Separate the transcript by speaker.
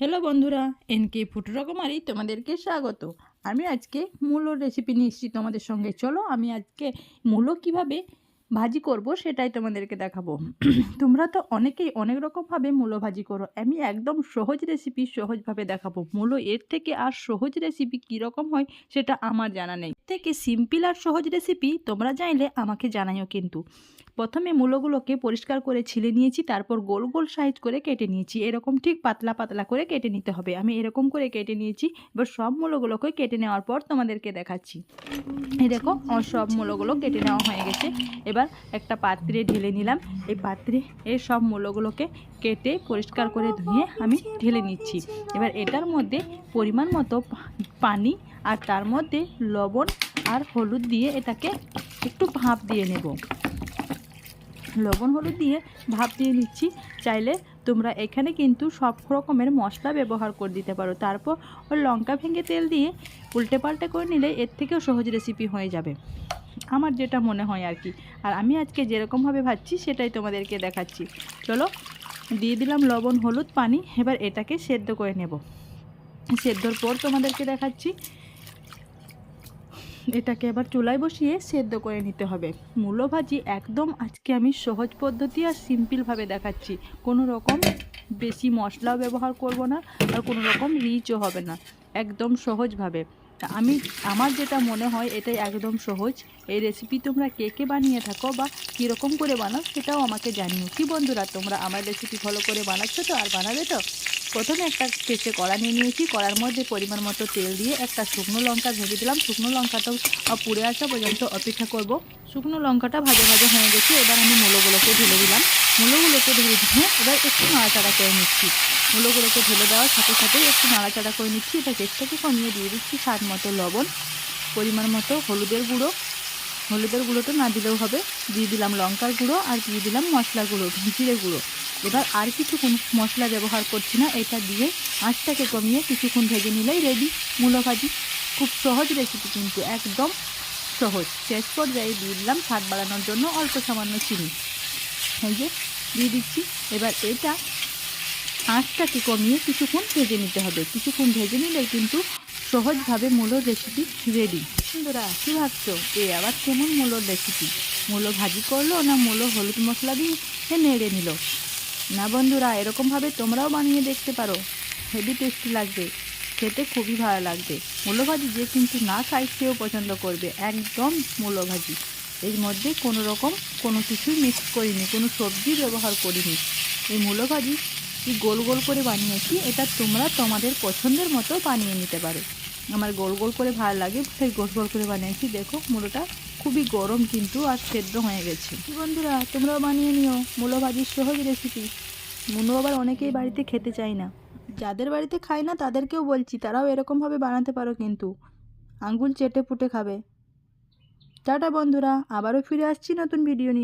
Speaker 1: Hello বন্ধুরা, NK food রকমারি তোমাদেরকে স্বাগত। আমি আজকে মূলোর রেসিপি এসেছি তোমাদের সঙ্গে। চলো আমি আজকে মূলো কীভাবে ভাজি করব সেটাই তোমাদেরকে দেখাবো। তোমরা তো অনেকেই অনেক রকমভাবে মূলো ভাজি করো। আমি একদম সহজ রেসিপি সহজভাবে দেখাবো। মূলো এর থেকে আর সহজ রেসিপি কীরকম হয় সেটা আমার জানা নেই। থেকে সিম্পল আর সহজ রেসিপি তোমরা চাইলে আমাকে জানাইও কিন্তু। প্রথমে মূলোগুলোকে পরিষ্কার করে ছিলে নিয়েছি, তারপর গোল গোল সাইজ করে কেটে নিয়েছি। এরকম ঠিক পাতলা পাতলা করে কেটে নিতে হবে। আমি এরকম করে কেটে নিয়েছি। এবার সব মূলোগুলোকে কেটে নেওয়ার পর তোমাদেরকে দেখাচ্ছি। এই দেখো সব মূলোগুলো কেটে নেওয়া হয়ে গেছে। এবার একটা পাত্রে ঢেলে নিলাম। এই পাত্রে এই সব মূলোগুলোকে কেটে পরিষ্কার করে ধুয়ে আমি ঢেলে নিচ্ছি। এবার এটার মধ্যে পরিমাণ মতো পানি আর তার মধ্যে লবণ আর হলুদ দিয়ে এটাকে একটু ভাপ দিয়ে নেব। লবণ হলুদ দিয়ে ভাপ দিয়ে নিচ্ছি চাইলে তোমরা এখানে কিন্তু সব রকমের মশলা ব্যবহার করে দিতে পারো। তারপর লঙ্কা ভেঙে তেল দিয়ে উল্টে পাল্টে করে নিলে এর থেকেও সহজ রেসিপি হয়ে যাবে। আমার যেটা মনে হয় আর কি। আর আমি আজকে যেরকমভাবে ভাজছি, সেটাই তোমাদেরকে দেখাচ্ছি। চলো, দিয়ে দিলাম লবণ, হলুদ, পানি। এবার এটাকে সেদ্ধ করে নেব। সেদ্ধর পর তোমাদেরকে দেখাচ্ছি। এটাকে এবার চুলায় বসিয়ে সেদ্ধ করে নিতে হবে। মূলো ভাজি একদম আজকে আমি সহজ পদ্ধতি আর সিম্পলভাবে দেখাচ্ছি। কোনো রকম বেশি মশলাও ব্যবহার করব না আর কোনো রকম রিচও হবে না। একদম সহজভাবে আমি, আমার যেটা মনে হয় এটাই একদম সহজ। এই রেসিপি তোমরা কে কে বানিয়ে থাকো বা কীরকম করে বানাও সেটাও আমাকে জানিও। কি বন্ধুরা, তোমরা আমার রেসিপি ফলো করে বানাচ্ছ তো আর বানাবে তো? প্রথমে একটা কেসে কড়া নিয়ে নিয়েছি, কড়ার মধ্যে পরিমাণ মতো তেল দিয়ে একটা শুকনো লঙ্কা ভেজে দিলাম। শুকনো লঙ্কাটাও পুড়ে আসা পর্যন্ত অপেক্ষা করব। শুকনো লঙ্কাটা ভাজা ভাজা হয়ে গেছে, এবার আমি মূলোগুলোকে ঢেলে দিলাম। মূলোগুলোকে ঢেলে দিয়ে এবার একটু নাড়াচাড়া করে নিচ্ছি। মূলোগুলোকে ঢেলে দেওয়ার সাথে সাথেই একটু নাড়াচাড়া করে নিচ্ছি। এটা গ্যাসটাকে কমিয়ে দিয়ে দিচ্ছি স্বাদ মতো লবণ, পরিমাণ মতো হলুদের গুঁড়ো হলুদের গুঁড়োটা না দিলেও হবে। দিয়ে দিলাম লঙ্কার গুঁড়ো আর দিয়ে দিলাম মশলা গুঁড়ো, জিরে গুঁড়ো। এবার আর কিছু মশলা ব্যবহার করছি না, এটা দিয়ে আঁচটাকে কমিয়ে কিছুক্ষণ ভেজে নিলেই রেডি মূলো ভাজি। খুব সহজ রেসিপি কিন্তু, একদম সহজ। শেষ পর্যায়ে দিয়ে দিলাম স্বাদ বাড়ানোর জন্য অল্প সামান্য চিনি। এই যে, দিয়ে দিচ্ছি। এবার এটা আঁচটাকে কমিয়ে কিছুক্ষণ ভেজে নিতে হবে। কিছুক্ষণ ভেজে নিলে কিন্তু সহজভাবে মূলোর রেসিপি রেডি বন্ধুরা, কী ভাবছ? এ আবার কেমন মূলোর রেসিপি মূলো ভাজি করল না মূলো হলুদ মশলা দিয়ে নেড়ে নিল? না বন্ধুরা, এরকমভাবে তোমরাও বানিয়ে দেখতে পারো। হেভি টেস্টি লাগবে। খেতে খুবই ভালো লাগবে। মূলো ভাজি যে কিন্তু না খায়, সেও পছন্দ করবে। একদম মূলো ভাজি। এর মধ্যে কোনো রকম কোনো কিছুই মিক্স করিনি, কোনো সবজি ব্যবহার করিনি। এই মূলো ভাজি কি গোল গোল করে বানিয়েছি, এটা তোমরা তোমাদের পছন্দের মতো বানিয়ে নিতে পারো। আমার গোল গোল করে ভালো লাগে, সেই গোল গোল করে বানিয়েছি। দেখো, মূলোটা খুবই গরম কিন্তু আর সেদ্ধ হয়ে গেছে। বন্ধুরা, তোমরাও বানিয়ে নিও মূলো ভাজির সহজ রেসিপি মূলো আবার অনেকেই বাড়িতে খেতে চায় না। যাদের বাড়িতে খায় না, তাদেরকেও বলছি, তারাও এরকমভাবে বানাতে পারো কিন্তু। আঙ্গুল চেটে পুটে খাবে। টাটা বন্ধুরা, আবারও ফিরে আসছি নতুন ভিডিও নিয়ে।